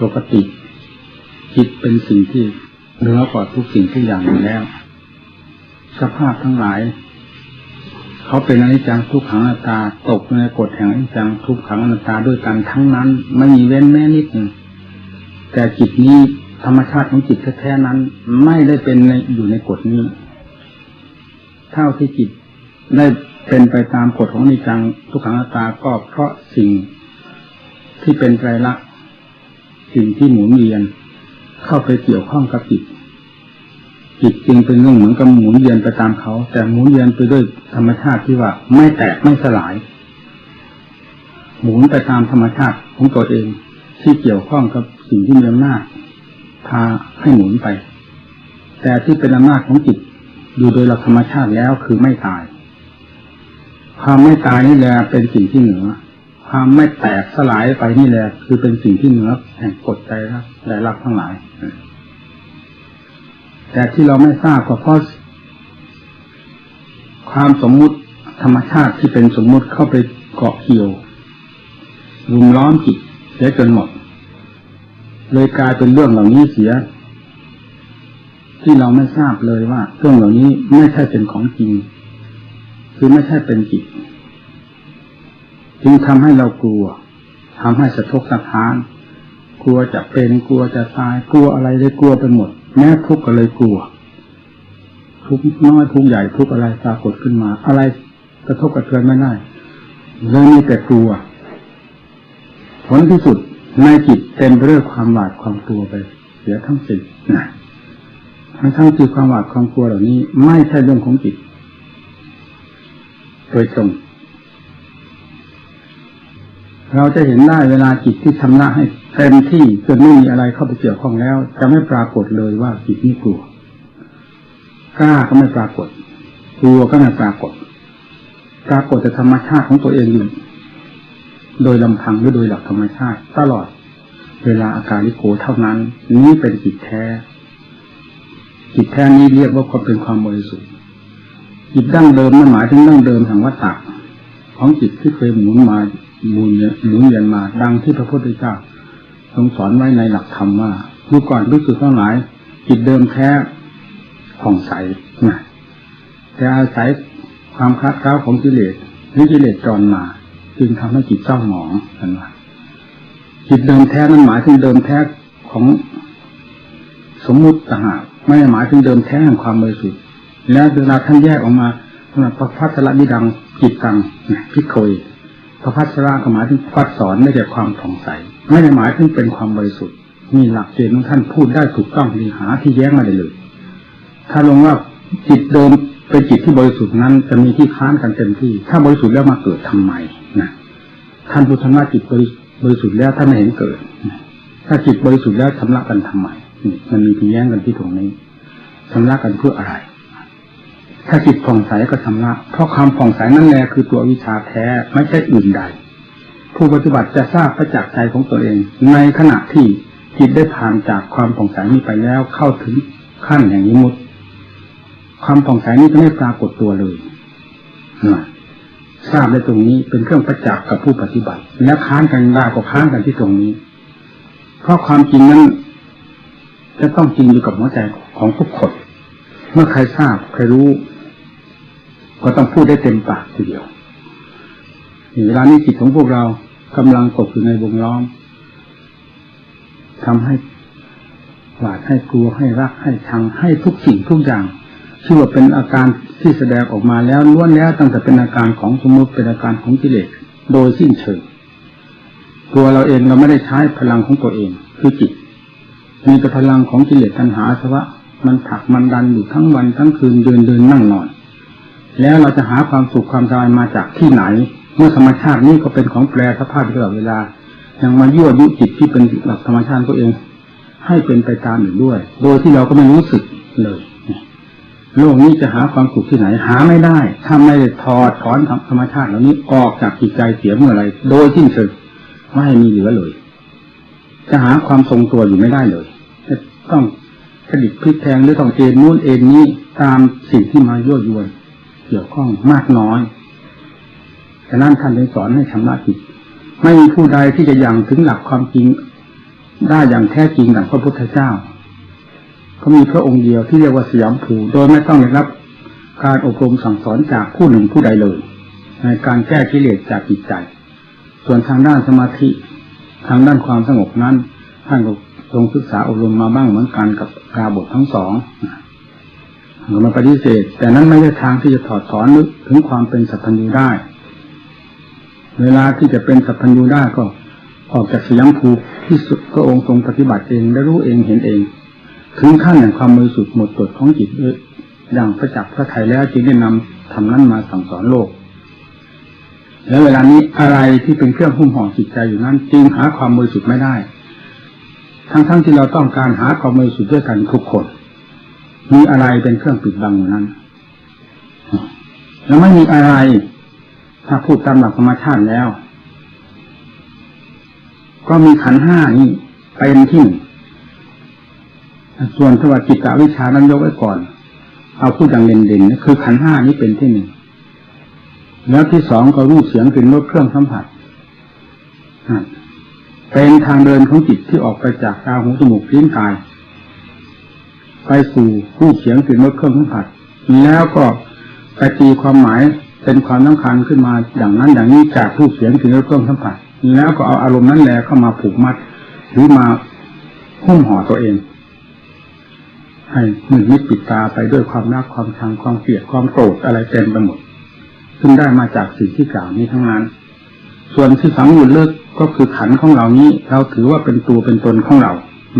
ปกติ จิตเป็นสิ่งที่เหนือกว่าทุกสิ่งทุกอย่างอยู่แล้ว สภาพทั้งหลาย เขาเป็นอนิจจังทุกขังอนัตตาตกในกฎแห่งอนิจจังทุกขังอนัตตาด้วยกันทั้งนั้น ไม่มีเว้นแม้นิดหนึ่งแต่จิตนี้ธรรมชาติของจิตแท้ๆนั้น ไม่ได้เป็นในอยู่ในกฎนี้ เท่าที่จิตได้เป็นไปตามกฎของอนิจจังทุกขังอนัตตาก็เพราะสิ่งที่เป็นไตรลักษณ สิ่งที่หมุนเวียนเข้าไปเกี่ยวข้องกับจิตจิตจึงเป็นเรื่องเหมือนกับหมุนเวียนไปตามเขา แต่หมุนเวียนไปด้วยธรรมชาติที่ว่าไม่แตกไม่สลาย หมุนไปตามธรรมชาติของตัวเองที่เกี่ยวข้องกับสิ่งที่มีอำนาจพาให้หมุนไป แต่ที่เป็นอำนาจของจิตอยู่โดยหลักธรรมชาติแล้วคือไม่ตาย ความไม่ตายนี่แหละเป็นสิ่งที่เหนือ ความไม่แตกสลายไปนี่แหละคือเป็นสิ่งที่เหนือแห่งกฎใจรักใจรักทั้งหลาย แต่ที่เราไม่ทราบก็เพราะความสมมุติธรรมชาติที่เป็นสมมุติเข้าไปเกาะเกี่ยวรุมล้อมจิตเสียจนหมด เลยกลายเป็นเรื่องเหล่านี้เสีย ที่เราไม่ทราบเลยว่าเรื่องเหล่านี้ไม่ใช่เป็นของจริง คือไม่ใช่เป็นจิต จึงทำให้เรากลัวทำให้สะทกสะท้าน กลัวจะเป็นกลัวจะตายกลัวอะไรเลยกลัวไปหมด แม้ทุกข์ก็เลยกลัว ทุกน้อยทุกใหญ่ทุกอะไรปรากฏขึ้นมา อะไรกระทบกระเทือนไม่ได้เลยมีแต่กลัว ผลที่สุดในจิตเต็มไปด้วยความหวาดความกลัวไป เสียทั้งสิ้นนะทั้งทั้งที่ความหวาดความกลัวเหล่านี้ ไม่ใช่เรื่องของจิตโดยตรง เราจะเห็นได้เวลาจิตที่ทำหน้าให้เต็มที่จนไม่มีอะไรเข้าไปเกี่ยวข้องแล้ว จะไม่ปรากฏเลยว่าจิตนี้กลัวกล้าก็ไม่ปรากฏกลัวก็ไม่ปรากฏ ปรากฏแต่ธรรมชาติของตัวเองอยู่โดยลำพังหรือโดยหลักธรรมชาติ ตลอด เวลาอาการลิโกเท่านั้น นี้เป็นจิตแท้ จิตแท้นี้เรียกว่าความเป็นความบริสุทธิ์จิตดั้งเดิมนั่นหมายถึงดั้งเดิมแห่งวัฏฏะของจิตที่เคยหมุนมา หมุนหมุนเวียนมา ดังที่พระพุทธเจ้าทรงสอนไว้ในหลักธรรมว่าดูก่อนรู้สึกทั้งหลาย จิตเดิมแท้ผ่องใสนะแต่อาศัยความคลาดเคล้าของกิเลสหรือกิเลสจรมา จึงทำให้จิตเศร้าหมองกันว่าจิตเดิมแท้นั้นหมายถึงเดิมแท้ของสมมุติต่างหากไม่ได้หมายถึงเดิมแท้แห่งความบริสุทธิ์แล้วเวลาท่านแยกออกมาพระพัทธละนิดังจิตตังพิโคย พระพัทธละก็หมายถึงพัดสอนได้แก่ความผ่องใส ไม่ได้หมายถึงเป็นความบริสุทธิ์นี่หลักเกณฑ์ของท่านพูดได้ถูกต้องดีหาที่แย้งมาได้เลย ถ้าลงว่าจิตเดิมเป็นจิตที่บริสุทธิ์นั้น จะมีที่ค้านกันเต็มที่ ถ้าบริสุทธิ์แล้วมาเกิดทำไมนะท่านพุทธนาจิตบริสุทธิ์แล้วท่านไม่เห็นเกิด ถ้าจิตบริสุทธิ์แล้วชำระกันทำไมนี่มันมีที่แย้งกันที่ตรงนี้ชำระกันเพื่ออะไร ถ้าจิตผ่องใสก็ชำระเพราะความผ่องใสนั่นแหละคือตัววิชาแท้ไม่ใช่อื่นใด ผู้ปฏิบัติจะทราบประจักษ์ใจของตัวเอง ในขณะที่จิตได้ผ่านจากความผ่องใสนี้ไปแล้วเข้าถึงขั้นแห่งนิมุตความผ่องใสนี้จะไม่ปรากฏตัวเลยทราบในตรงนี้เป็นเครื่องประจักษ์กับผู้ปฏิบัติ และค้านกันได้ก็ค้านกันที่ตรงนี้ เพราะความจริงนั้น จะต้องจริงอยู่กับหัวใจของทุกคน เมื่อใครทราบใครรู้ ก็ต้องพูดได้เต็มปากทีเดียวเวลานี้จิตของพวกเรากำลังตกอยู่ในวงล้อมทำให้หวาดให้กลัวให้รักให้ชังให้ทุกสิ่งทุกอย่างชื่อว่าเป็นอาการที่แสดงออกมาแล้วล้วนแล้วตั้งแต่เป็นอาการของสมมติเป็นอาการของกิเลสโดยสิ้นเชิงตัวเราเองเราไม่ได้ใช้พลังของตัวเอง คือจิต มีแต่พลังของกิเลสตัณหาสวะมันผักมันดันอยู่ทั้งวันทั้งคืนเดินเดินนั่งนอน แล้วเราจะหาความสุขความสบายมาจากที่ไหน เมื่อธรรมชาตินี้ก็เป็นของแปรสภาพตลอดเวลายังมายั่วยุจิตที่เป็นหลักธรรมชาติตัวเอง ให้เป็นไปตามอยู่ด้วย โดยที่เราก็ไม่รู้สึกเลยโลกนี้จะหาความสุขที่ไหนหาไม่ได้ถ้าไม่ได้ถอดถอนธรรมชาติเหล่านี้ออกจากจิตใจเสียเมื่อไรโดยสิ้นเชิงไม่ให้มีเหลือเลย จะหาความทรงตัวอยู่ไม่ได้เลยต้องกระดิกพลิกแพงหรือต้องเอ็นนู่นเอ็นนี้ตามสิ่งที่มายั่วยวน กี่ยวข้องมากน้อยฉะนั้นท่านได้สอนให้ชำระจิต ไม่มีผู้ใดที่จะยังถึงหลักความจริง ได้อย่างแท้จริงดังพระพุทธเจ้าก็มีพระองค์เดียวที่เรียกว่าสยามภูโดยไม่ต้องได้รับ การอบรมสั่งสอนจากผู้หนึ่งผู้ใดเลย ในการแก้กิเลสจากจิตใจ ส่วนทางด้านสมาธิ ทางด้านความสงบนั้น ท่านก็ทรงศึกษาอบรมมาบ้างเหมือนกันกับกาบททั้งสอง มาปฏิเสธ แต่นั้นไม่ใช่ทางที่จะถอดถอนนึกถึงความเป็นสัพพัญญูได้ เวลาที่จะเป็นสัพพัญญูได้ก็ออกจากสยามภูที่สุดพระองค์ทรงปฏิบัติเองและรู้เองเห็นเอง ถึงขั้นแห่งความบริสุทธิ์หมดจดของจิตอย่างประจักษ์พระไทยแล้วจึงได้นำทำนั้นมาสั่งสอนโลก แล้วเวลานี้อะไรที่เป็นเครื่องหุ้มห่อจิตใจอยู่นั้นจึงหาความบริสุทธิ์ไม่ได้ ทั้งๆทที่เราต้องการหาความบริสุทธิ์ด้วยกันทุกคน มีอะไรเป็นเครื่องปิดบังอยู่นั้นแล้วไม่มีอะไร ถ้าพูดตามหลักธรรมชาติแล้ว ก็มีขันห้านี่เป็นที่หนึ่งส่วนสวัสดิกาวิชานั้นยกไว้ก่อน เอาพูดอย่างเด่นๆนะคือขันห้านี้เป็นที่หนึ่งแล้วที่สองก็รูปเสียงกลิ่นรสเครื่องสัมผัสเป็นทางเดินของจิตที่ออกไปจากตาหูจมูกลิ้นกาย ไปสู่รูปเสียงกลิ่นรสเครื่องสัมผัสแล้วก็ไปตีความหมายเป็นความสำคัญขึ้นมาอย่างนั้นอย่างนี้จากรูปเสียงกลิ่นรสเครื่องสัมผัสแล้วก็เอาอารมณ์นั้นแหละเข้ามาผูกมัด หรือมาหุ้มห่อตัวเอง ให้มือมิดปิดตาไปด้วยความรักความชังความเกลียดความโกรธอะไรเต็มไปหมดซึ่งได้มาจากสิ่งที่กล่าวนี้ทั้งนั้น ส่วนที่ฝังอยู่ลึกก็คือขันของเรานี้ เราถือว่าเป็นตัวเป็นตนของเรา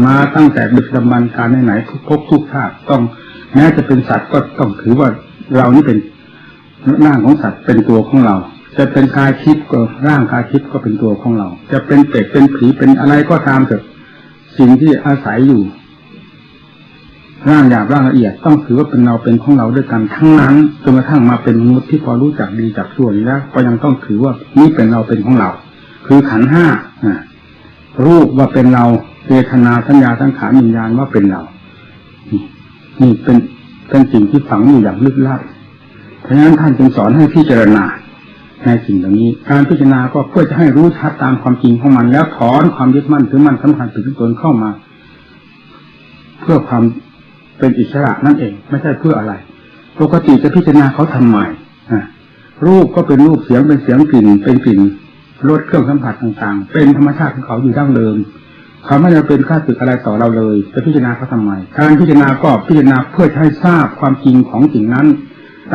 มาตั้งแต่ดึกดำบรรการไหนๆทุกภพทุกชาติต้อง แม้จะเป็นสัตว์ก็ต้องถือว่าเรานี่เป็นร่างของสัตว์เป็นตัวของเรา จะเป็นกายทิพย์ก็ร่างกายทิพย์ก็เป็นตัวของเรา จะเป็นเป็ดเป็นผีเป็นอะไรก็ตามเถอะสิ่งที่อาศัยอยู่ ร่างหยาบร่างละเอียดต้องถือว่าเป็นเราเป็นของเราด้วยกันทั้งนั้นจนกระทั่งมาเป็นมนุษย์ที่พอรู้จักดีจักชั่วนี้แล้วก็ยังต้องถือว่านี่เป็นเราเป็นของเรา คือขันห้ารูปว่าเป็นเรา เวทนาสัญญาทั้งขาวิญญาณว่าเป็นเรา นี่เป็นเป็นสิ่งที่ฝังอยู่อย่างลึกลับเพราะฉะนั้นท่านจึงสอนให้พิจารณาในสิ่งเหล่านี้ การพิจารณาก็เพื่อจะให้รู้ชัดตามความจริงของมัน แล้วถอนความยึดมั่นถือมั่นสำคัญถึงตนเข้ามา เพื่อความเป็นอิสระนั่นเอง ไม่ใช่เพื่ออะไร ปกติจะพิจารณาเขาทำใหม่รูปก็เป็นรูปเสียงเป็นเสียงกลิ่น เป็นกลิ่นรสเครื่องสัมผัสต่างๆ เป็นธรรมชาติของเขาอยู่ดั้งเดิม เขาไม่ได้เป็นค่าศึกอะไรต่อเราเลยจะพิจารณาเขาทำไมการพิจารณาก็พิจารณาเพื่อให้ทราบความจริงของสิ่งนั้น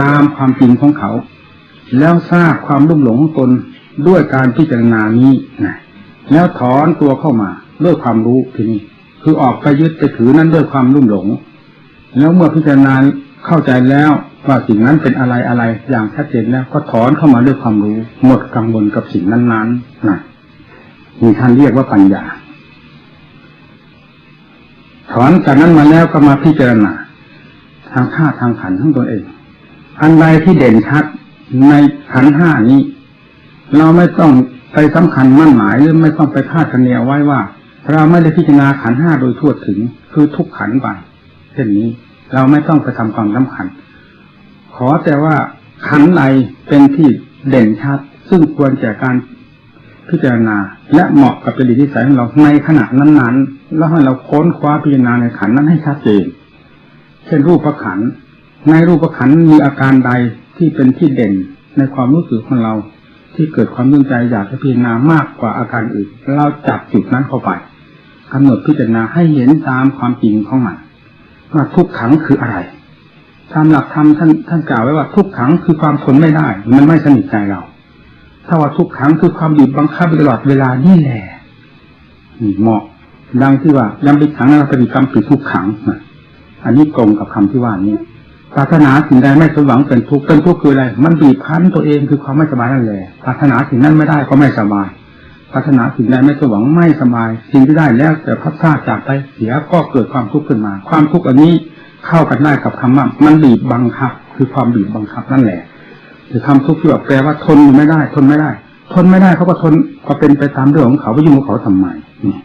ตามความจริงของเขา แล้วทราบความรุ่มหลงของตนด้วยการพิจารณานี้นะแล้วถอนตัวเข้ามาด้วยความรู้ทีนี้คือออกไปยึดไปถือนั้นด้วยความรุ่มหลง แล้วเมื่อพิจารณาเข้าใจแล้วว่าสิ่งนั้นเป็นอะไรอะไรอย่างชัดเจนแล้ว ก็ถอนเข้ามาด้วยความรู้ หมดกังวลกับสิ่งนั้นๆนะมีท่านเรียกว่าปัญญา ถอนจากนั้นมาแล้วก็มาพิจารณาทางท่าทางขันทั้งตนเอง อันใดที่เด่นชัดในขันห้านี้ เราไม่ต้องไปสำคัญมั่นหมายหรือไม่ต้องไปคาดคะเนเอาไว้ว่า เราไม่ได้พิจารณาขันห้าโดยทั่วถึงคือทุกขันไปเช่นนี้เราไม่ต้องไปทำความสำคัญ ขอแต่ว่าขันในเป็นที่เด่นชัด ซึ่งควรแก่การ พิจารณา และเหมาะกับจริตนิสัยของเราในขณะนั้นๆ แล้วให้เราค้นคว้าพิจารณาในขันนั้นให้ชัดเจน เช่นรูปประขัน ในรูปประขันมีอาการใดที่เป็นที่เด่นในความรู้สึกของเราที่เกิดความตั้งใจอยากจะพิจารณามากกว่าอาการอื่น เราจับจุดนั้นเข้าไปกำหนดพิจารณาให้เห็นตามความจริงของมันว่าทุกขังคืออะไรตามหลักธรรมท่านท่านกล่าวไว้ว่าทุกขังคือความทนไม่ได้ มันไม่สนิทใจเรา ถ้าว่าทุกขังคือความบีบบังคับตลอดเวลานี่แหละนี่เหมาะดังที่ว่ายังไปขังเราปฏิกรรมปิดทุกขังอันนี้ตรงกับคำที่ว่านี้ปรารถนาสิ่งใดไม่สมหวังเป็นทุกข์เป็นทุกข์คืออะไร มันบีบคั้นตัวเองคือความไม่สบายนั่นแหละปรารถนาสิ่งนั้นไม่ได้ก็ไม่สบายปรารถนาสิ่งใดไม่สมหวังไม่สบาย สิ่งที่ได้แล้วแต่พัดพลาดจากไปเสียก็เกิดความทุกข์ขึ้นมา ความทุกข์อันนี้เข้ากันได้กับคำว่ามันบีบบังคับ คือความบีบบังคับนั่นแหละ หรือคำทุกข์ที่แบบแปลว่าทนไม่ได้ ทนไม่ได้ ทนไม่ได้เขาก็ทนก็เป็นไปตามเรื่องของเขาไปยุ่งกับเขาทำไมนี่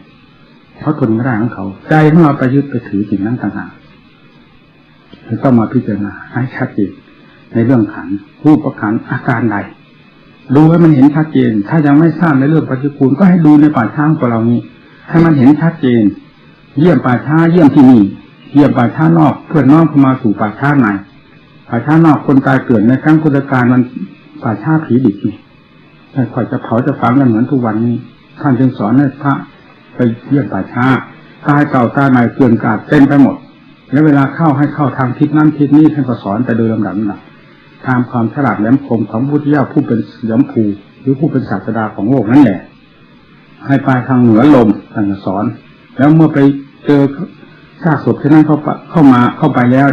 เขาทนไม่ได้ของเขา ใจของเราไปยึดไปถือสิ่งนั้นต่างหากจะต้องมาพิจารณาให้ชัดเจนในเรื่องขันรูปประขันอาการใดดูให้มันเห็นชัดเจน ถ้ายังไม่ทราบในเรื่องปฏิกูลก็ให้ดูในป่าช้างของเรานี้ให้มันเห็นชัดเจน เยี่ยมป่าช้าเยี่ยมที่นี่เยี่ยมป่าช้านอก เพื่อนน้องเข้ามาสู่ป่าช้าใน ป่าช้านอกคนตายเกิดในครั้งพุทธกาลมันป่าช้าผีดิบนี่แต่คอยจะเผาจะฝังกันเหมือนทุกวันนี้ ท่านจึงสอนให้พระไปเยี่ยมป่าช้าตายเก่าตายใหม่เกลื่อนกาดเต็มไปหมด แล้วเวลาเข้าให้เข้าทางทิศนั้นทิศนี้ท่านก็สอนไปโดยลำดับนะตามความฉลาดแหลมคมของพุทธเจ้าผู้เป็นยมภูหรือผู้เป็นศาสดาของโลกนั่นแหละให้ไปทางเหนือลมท่านสอน แล้วเมื่อไปเจอซากศพที่นั่นเข้าเข้ามาเข้าไปแล้ว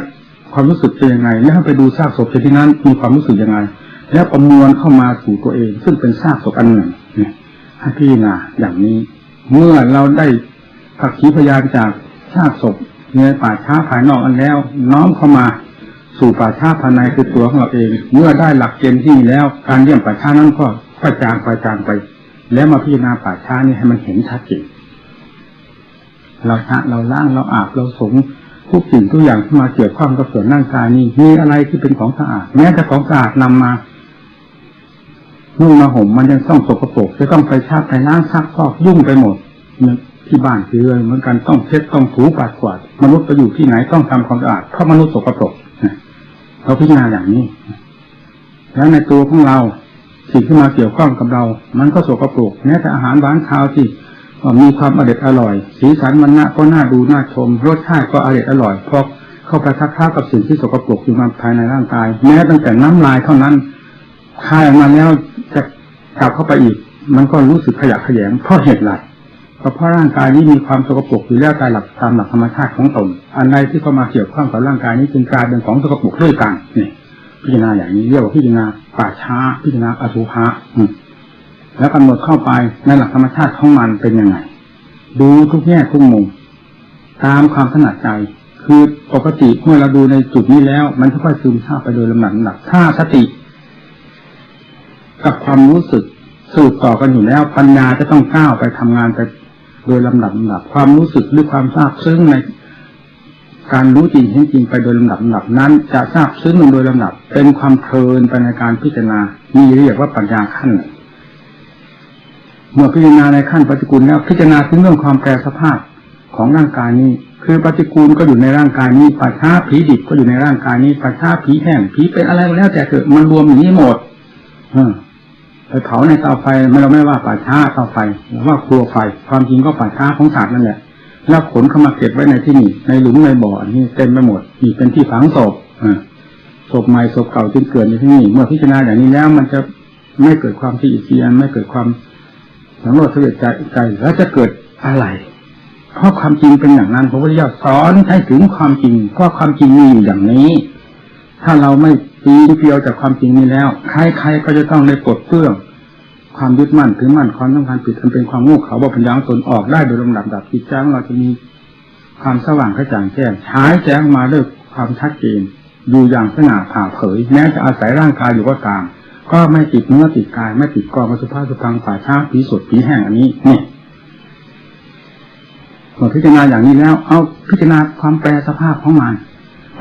ความรู้สึกเป็นยังไง แล้วไปดูซากศพที่นั้นมีความรู้สึกยังไง แล้วประมวลเข้ามาสู่ตัวเอง ซึ่งเป็นซากศพอันหนึ่งเนี่ยให้พิจารณาอย่างนี้ เมื่อเราได้ผักขีพยานจากซากศพในป่าช้าภายนอกอันแล้ว น้อมเข้ามาสู่ป่าช้าภายในคือตัวของเราเอง เมื่อได้หลักเกณฑ์ที่แล้ว การเยี่ยมป่าช้านั้นก็ค่อยจางไปจางไป แล้วมาพิจารณาป่าช้านี่ให้มันเห็นชัดเจนเราชะเราล้างเราอาบเราสง ทุกสิ่งทุกอย่างที่มาเกี่ยวข้องกับส่วนร่างกายนี้มีอะไรที่เป็นของสะอาด แม้แต่ของสะอาดนำมานุ่งมาห่มมันยังต้องสกปรกจะต้องไปชาไปล้างซักฟอกยุ่งไปหมดที่บ้านที่เรือนเหมือนกันต้องเช็ดต้องถูปัดกวาดมนุษย์ไปอยู่ที่ไหนต้องทำความสะอาดเพราะมนุษย์สกปรกเราพิจารณาอย่างนี้แล้วในตัวของเราสิ่งที่มาเกี่ยวข้องกับเรา มันก็สกปรกแม้แต่อาหารหวานข้าวที่ มีความอร่อยอร่อย สีสันมันน่าก็น่าดูน่าชม รสชาติก็อร่อยอร่อยเพราะเข้าไปทักท้ากับสิ่งที่สกปรกอยู่มาภายในร่างกาย แม้ตั้งแต่น้ำลายเท่านั้นคายออกมาแล้วจะกลับเข้าไปอีก มันก็รู้สึกขยะแขยงเพราะเหตุไรก็เพราะร่างกายนี้มีความสกปรกอยู่แล้วตามหลักตามหลักธรรมชาติของตนอันใดที่เข้ามาเกี่ยวข้องกับร่างกายนี้จึงกลายเป็นของสกปรกด้วยกันนี่พิจารณาอย่างนี้เรียกว่าพิจารณาป่าช้าพิจารณาอสุภะ แล้วกำหนดเข้าไปในหลักธรรมชาติของมันเป็นยังไง ดูทุกแง่ทุกมุมตามความถนัดใจ คือปกติเมื่อเราดูในจุดนี้แล้ว มันค่อยๆซึมซาบไปโดยลำดับลำดับถ้าสติ กับความรู้สึกสืบต่อกันอยู่แล้ว ปัญญาจะต้องก้าวไปทำงานไปโดยลำดับลำดับ ความรู้สึกหรือความทราบซึ้งในการรู้จริงเห็นจริงไปโดยลำดับลำดับนั้นจะทราบซึ้งโดยลำดับ เป็นความเพลินไปในการพิจารณามีเรียกว่าปัญญาขั้น เมื่อพิจารณาในขั้นปฏิกูลแล้วพิจารณาถึงเรื่องความแปรสภาพของร่างกายนี้ คือปฏิกูลก็อยู่ในร่างกายนี้ปัจฉาผีดิบก็อยู่ในร่างกายนี้ปัจฉาผีแห้งผีเป็นอะไรแล้วแต่เกิดมันรวมอย่างนี้หมดเออไปเผาในเตาไฟไม่เราไม่ว่าป่าช้าเตาไฟหรือว่าครัวไฟ ความจริงก็ป่าช้าของศาสตร์นั่นแหละแล้วขนเข้ามาเก็บไว้ในที่นี่ในหลุมในบ่อนี่เต็มไปหมดนี่เป็นที่ฝังศพศพใหม่ศพเก่าจึงเกิดในที่นี่เมื่อพิจารณาอย่างนี้แล้ว มันจะไม่เกิดความที่อิเสียนไม่เกิดความ สังโรธเสวยใจใจแล้วจะเกิดอะไร เพราะความจริงเป็นอย่างนั้นพระพุทธเจ้าสอนให้ถึงความจริงเพราะความจริงมีอยู่อย่างนี้ ถ้าเราไม่ปีนเพียวจากความจริงนี้แล้ว ใครๆก็จะต้องได้ปลดเปลื้องความยึดมั่นถือมั่นความต้องการผิดอันเป็นความโง่เขลาบ่ปัญญาตนออกได้โดยลำดับดับจิตใจของเราจะมีความสว่างกระจ่างแจ้งฉายแจ้งมาด้วยความชัดเจนอยู่อย่างสง่าผ่าเผยแม้จะอาศัยร่างกายอยู่ก็ตาม ก็ไม่ติดเนื้อติดกาย ไม่ติดกองมสุภาพสุพังป่าช้าผีสดผีแห้งอันนี้นี่เมื่อพิจารณาอย่างนี้แล้ว เอาพิจารณาความแปรสภาพของมัน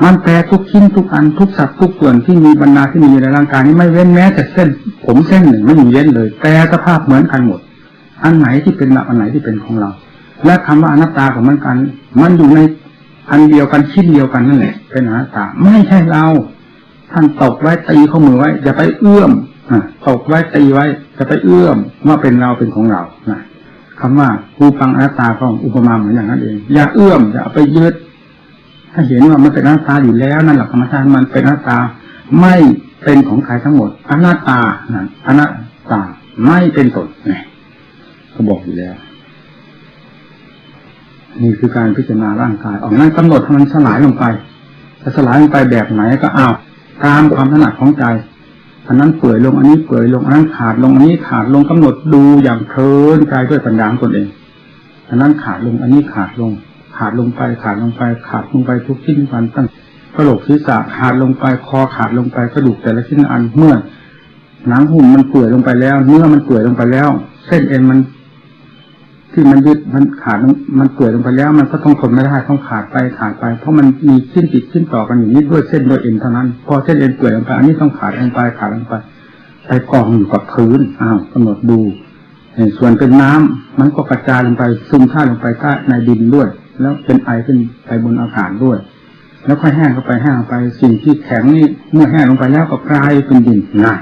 มันแปรทุกชิ้นทุกอันทุกสัตว์ทุกส่วนที่มีบรรดาที่มีในร่างกายนี้ไม่เว้นแม้แต่เส้น ผมเส้นหนึ่งไม่มีเว้นเลย แปรสภาพเหมือนกันหมด อันไหนที่เป็นเราอันไหนที่เป็นของเรา และคำว่าอนัตตาของมันกัน มันอยู่ในอันเดียวกันชิ้นเดียวกันนั่นแหละเป็นอนัตตาไม่ใช่เรา ท่านตกไว้ตีข้อมือไว้ อย่าไปเอื้อมตกไว้ตีไว้จะไปเอื้อมว่าเป็นเราเป็นของเราคำว่าภูปังอนัตตาของอุปมาเหมือนอย่างนั้นเอง อย่าเอื้อมอย่าไปยึดถ้าเห็นว่ามันเป็นอนัตตาอยู่แล้วนั่นแหละธรรมชาติมันเป็นอนัตตาไม่เป็นของใครทั้งหมดอนัตตานั่นอนัตตาไม่เป็นตนไงเขาบอกอยู่แล้ว นี่คือการพิจารณาร่างกาย ออกนั้นกำหนดให้มันสลายลงไปจะสลายลงไปแบบไหนก็เอา ตามความถนัดของใจ อันนั้นเปื่อยลงอันนี้เปื่อยลงอันนั้นขาดลงอันนี้ขาดลงกำหนดดูอย่างเพลินใจด้วยปัญญาตนเอง อันนั้นขาดลงอันนี้ขาดลง ขาดลงไปขาดลงไปขาดลงไปทุกชิ้นพันตั้งกระโหลกศีรษะขาดลงไปคอขาดลงไปกระดูกแต่ละชิ้นอันเมื่อหนังหุ่มมันเปื่อยลงไปแล้วเนื้อมันเปื่อยลงไปแล้ว เส้นเอ็นมัน ที่มันยึดมันขาดมันเปื่อยลงไปแล้ว มันก็ต้องทนไม่ได้ต้องขาดไปขาดไป เพราะมันมีชิ้นติดชิ้นต่อกันอย่างนี้ด้วยเส้นด้วยเอ็นเท่านั้น พอเส้นเอ็นเปื่อยลงไปอันนี้ต้องขาดลงไปขาดลงไปไปกองอยู่กับพื้นอ้าวกำหนดดูส่วนเป็นน้ำมันก็กระจายลงไปซึมซาบลงไปใต้ในดินด้วย แล้วเป็นไอขึ้นไปบนอากาศด้วย แล้วค่อยแห้งเข้าไปแห้งไปสิ่งที่แข็งนี่เมื่อแห้งลงไปแล้วก็กลายเป็นดินนะ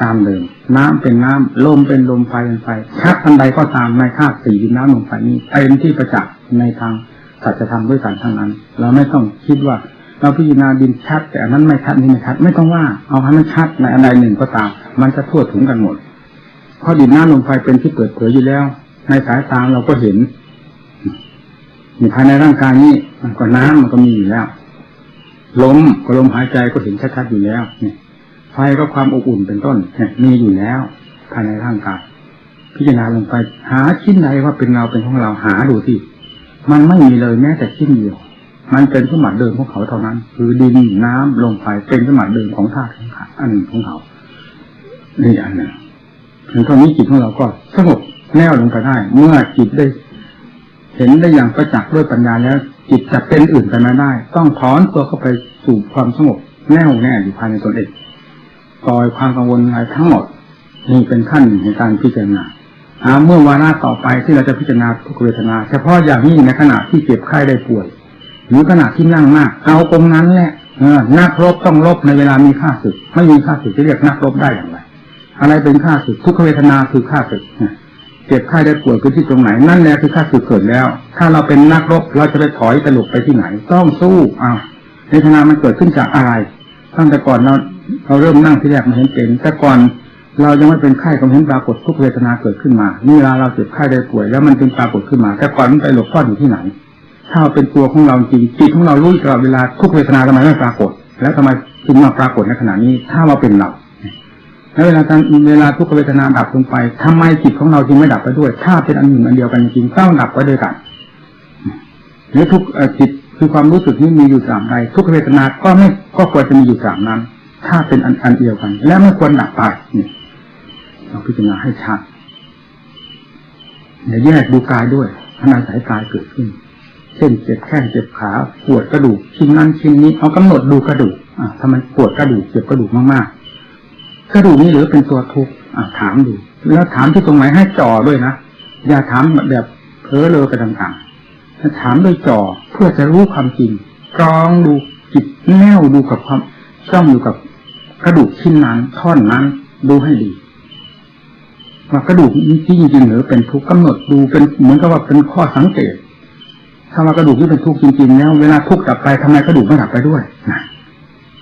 ตามเดิม น้ำเป็นน้ำลมเป็นลมไฟเป็นไฟชักอันใดก็ตามในธาตุสี่ดินน้ำลมไฟนี้เป็นที่ประจักษ์ในทางสัจธรรมด้วยกันทั้งนั้น เราไม่ต้องคิดว่า เราพิจารณาดินชัด แต่อันนั้นไม่ชัดนี่ไม่ชัด ไม่ต้องว่าเอาให้มันชัดในอันใดหนึ่งก็ตาม มันจะทั่วถึงกันหมดเพราะดินน้ำลมไฟเป็นที่เปิดเผยอยู่แล้ว ในสายตาเราก็เห็นมีภายในร่างกายนี้มันก็น้ำมันก็มีอยู่แล้วลมก็ลมหายใจก็เห็นชัดๆอยู่แล้วเนี่ย ไฟก็ความอบอุ่นเป็นต้นเนี่ยมีอยู่แล้วภายในร่างกายพิจารณาลงไป หาชิ้นใดว่าเป็นเราเป็นของเราหาดูที่มันไม่มีเลยแม้แต่ชิ้นเดียว มันเป็นสมบัติเดิมของเขาเท่านั้น คือดินน้ำลมไฟเป็นสมบัติเดิมของธาตุของขันอันหนึ่งของเขานี่อันหนึ่งถึงตอนนี้จิตของเราก็สงบแน่วลงไปได้ เมื่อจิตได้ เห็นได้อย่างประจักษ์ด้วยปัญญาแล้ว จิตจะเป็นอื่นไปไม่ได้ ต้องถอนตัวเข้าไปสู่ความสงบแน่วแน่อยู่ภายในตนเอง ปล่อยความกังวลอะไรทั้งหมดนี่เป็นขั้นในการพิจารณาอาเมื่อวาระต่อไปที่เราจะพิจารณาทุกเวทนา เฉพาะอย่างนี้ในขณะที่เจ็บไข้ได้ป่วย หรือขณะที่นั่งมาก เอาตรงนั้นแหละนักรบต้องรบในเวลามีค่าศึก ไม่มีค่าศึกจะเรียกนักรบได้อย่างไร อะไรเป็นค่าศึกทุกเวทนาคือค่าศึกเจ็บไข้ได้ป่วยคือที่ตรงไหนนั่นแหละคือค่าศึกเกิดแล้ว ถ้าเราเป็นนักรบเราจะไปถอยตลุกไปที่ไหน ต้องสู้อ้าวเวทนามันเกิดขึ้นจากอะไรตั้งแต่ก่อนเรา เราเริ่มนั่งที่แรกมาเห็นเป็น แต่ก่อนเรายังไม่เป็นไข้ก็เห็นปรากฏทุกเวทนาเกิดขึ้นมา นี่เวลาเราเจ็บไข้ได้ป่วย แล้วมันเป็นปรากฏขึ้นมา แต่ก่อนมันไปหลบซ่อนอยู่ที่ไหน ถ้าเป็นตัวของเราจริงจิตของเรารู้ตลอดเวลาทุกเวทนาทำไมไม่ปรากฏ แล้วทำไมจึงมาปรากฏในขณะนี้ ถ้าเราเป็นเราแล้วเวลาเวลาทุกเวทนาดับลงไปทำไมจิตของเราจึงไม่ดับไปด้วย ถ้าเป็นอันหนึ่งอันเดียวกันจริงต้องดับไปด้วยกันหรือทุกจิตคือความรู้สึกนี้มีอยู่สามใดทุกเวทนาก็ไม่ก็ควรจะมีอยู่สามนั้น ถ้าเป็นอันอันเดียวกัน และไม่ควรดับไปนี่เราพิจารณาให้ชัดอย่าแยกดูกายด้วยขณะสายกายเกิดขึ้น เช่นเจ็บแข้งเจ็บขาปวดกระดูกชิ้นนั้นชิ้นนี้เอากำหนดดูกระดูกอะทำไมปวดกระดูกเจ็บกระดูกมากๆกระดูกนี้หรือเป็นตัวทุกข์อะถามดู แล้วถามที่ตรงไหนให้จ่อด้วยนะอย่าถามแบบเพ้อเลอกันต่างๆถามโดยจ่อเพื่อจะรู้ความจริงกรองดูจิตแนวดูกับความจ้องอยู่กับ กระดูกชิ้นนั้นท่อนนั้นดูให้ดีว่ากระดูกนี้ที่จริงๆหรือเป็นทุกข์กำหนดดูเป็นเหมือนกับว่าเป็นข้อสังเกตถ้าว่ากระดูกที่เป็นทุกข์จริงๆแล้วเวลาทุกข์ดับไปทำไมกระดูกไม่ดับไปด้วยนะ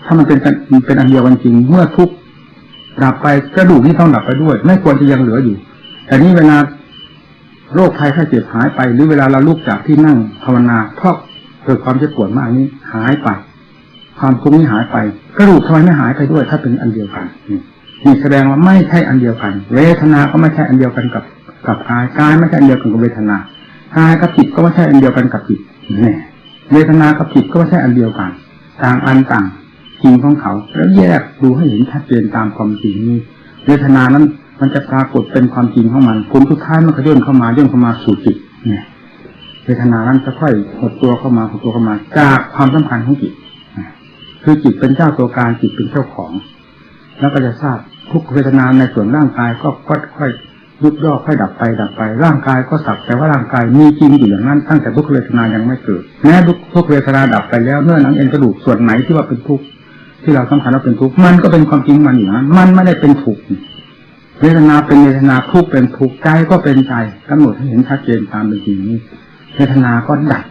ถ้ามันเป็นเป็นอันเดียวกันจริง เมื่อทุกข์ดับไปกระดูกที่ต้องดับไปด้วย ไม่ควรจะยังเหลืออยู่ แต่นี้เวลาโรคภัยไข้เจ็บหายไป หรือเวลาเราลุกจากที่นั่งภาวนาเพราะเกิดความเจ็บปวดมากนี้หายไป ความทุกข์นี้หายไปกระดูกทำไมไม่หายไปด้วย ถ้าเป็นอันเดียวกันนี่แสดงว่าไม่ใช่อันเดียวกัน เวทนาก็ไม่ใช่อันเดียวกันกับกับกายกายไม่ใช่อันเดียวกันกับเวทนากายกับจิตก็ไม่ใช่อันเดียวกันกับจิตนี่ยเวทนากับจิตก็ไม่ใช่อันเดียวกัน ต่างอันต่างจริงของเขา แล้วแยกดูให้เห็นชัดเจนตามความจริงนี้เวทนานั้นมันจะปรากฏเป็นความจริงของมันผลสุดท้ายมันก็ย่นเข้ามาย่นเข้ามาสู่จิตเนี่ยเวทนานั้นจะค่อยหดตัวเข้ามาหดตัวเข้ามาจากความสัมพันธ์ของจิต คือจิตเป็นเจ้าตัวการจิตเป็นเจ้าของ แล้วก็จะทราบทุกเวทนาในส่วนร่างกายก็ค่อยๆยุบย่อค่อยดับไปดับไป ร่างกายก็สักแต่ว่าร่างกายมีจริงอยู่อย่างนั้น ตั้งแต่ทุกเวทนายังไม่เกิดแม้ทุกเวทนาดับไปแล้วเนื้อหนังเอ็นกระดูกส่วนไหนที่ว่าเป็นทุกข์ที่เราสำคัญว่าเป็นทุกข์มันก็เป็นความจริงมันอยู่นั้นมันไม่ได้เป็นทุกเวทนาเป็นเวทนาทุกข์เป็นทุกข์ใจก็เป็นใจกำหนดให้เห็นชัดเจนตามเป็นจริงนี้เวทนาก็ดับ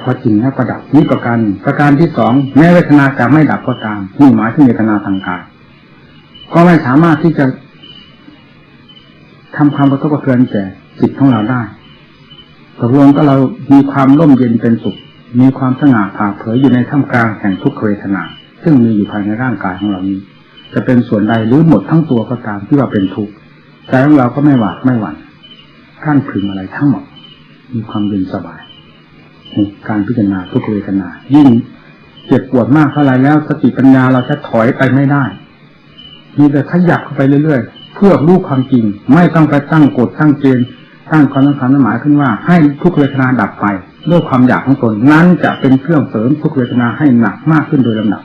พอจริงแล้วก็ดับนี่ประการประการที่สองแม้เวทนาจะไม่ดับก็ตามนี่หมายถึงเวทนาทางกายก็ไม่สามารถที่จะทำความกระทบกระเทือนแก่จิตของเราได้ตกลงก็เรามีความร่มเย็นเป็นสุข มีความสง่าผ่าเผยอยู่ในท่ามกลางแห่งทุกขเวทนา ซึ่งมีอยู่ภายในร่างกายของเรานี้ จะเป็นส่วนใดหรือหมดทั้งตัวก็ตามที่ว่าเป็นทุกข์ใจของเราก็ไม่หวาดไม่หวั่นขั้นพึงอะไรทั้งหมด มีความเย็นสบาย การพิจารณาทุกขเวทนา ยิ่งเจ็บปวดมากเท่าไรแล้วสติปัญญาเราจะถอยไปไม่ได้มีแต่ขยับเข้าไปเรื่อยๆ เพื่อรู้ความจริง ไม่ต้องไปตั้งกฎตั้งเกณฑ์ตั้งความต้องการหมายขึ้นว่า ให้ทุกเวทนาดับไปด้วยความอยากของตนนั้นจะเป็นเครื่องเสริมทุกเวทนาให้หนักมากขึ้นโดยลำดับ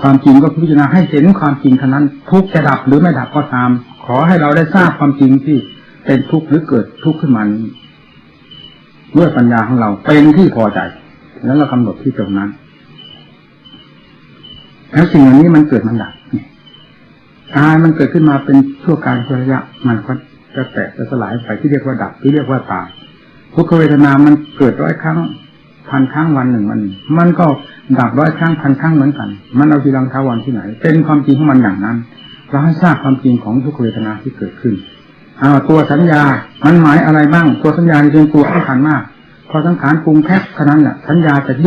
ความจริงก็พิจารณาให้เห็นความจริงเท่านั้น ทุกจะดับหรือไม่ดับก็ตามขขอให้เราได้ทราบความจริงที่เป็นทุกข์หรือเกิดทุกข์ขึ้นมานี้ ด้วยปัญญาของเราเป็นที่พอใจ แล้วเรากำหนดที่ตรงนั้น แล้วสิ่งเหล่านี้มันเกิดมันดับกายมันเกิดขึ้นมาเป็นชั่วการชั่วระยะ มันก็จะแตกจะสลายไปที่เรียกว่าดับที่เรียกว่าตายทุกขเวทนา มันเกิดร้อยครั้งพันครั้งวันหนึ่งวันมันก็ดับร้อยครั้งพันครั้งเหมือนกัน มันเอาทีรังทาวันที่ไหน เป็นความจริงของมันอย่างนั้น เราให้ทราบความจริงของทุกขเวทนาที่เกิดขึ้น อาตัวสัญญา มันหมายอะไรบ้าง ตัวสัญญานี่เป็นตัวสำคัญมาก พอสังขารปรุงแค่เท่านั้นแหละสัญญาจะยึด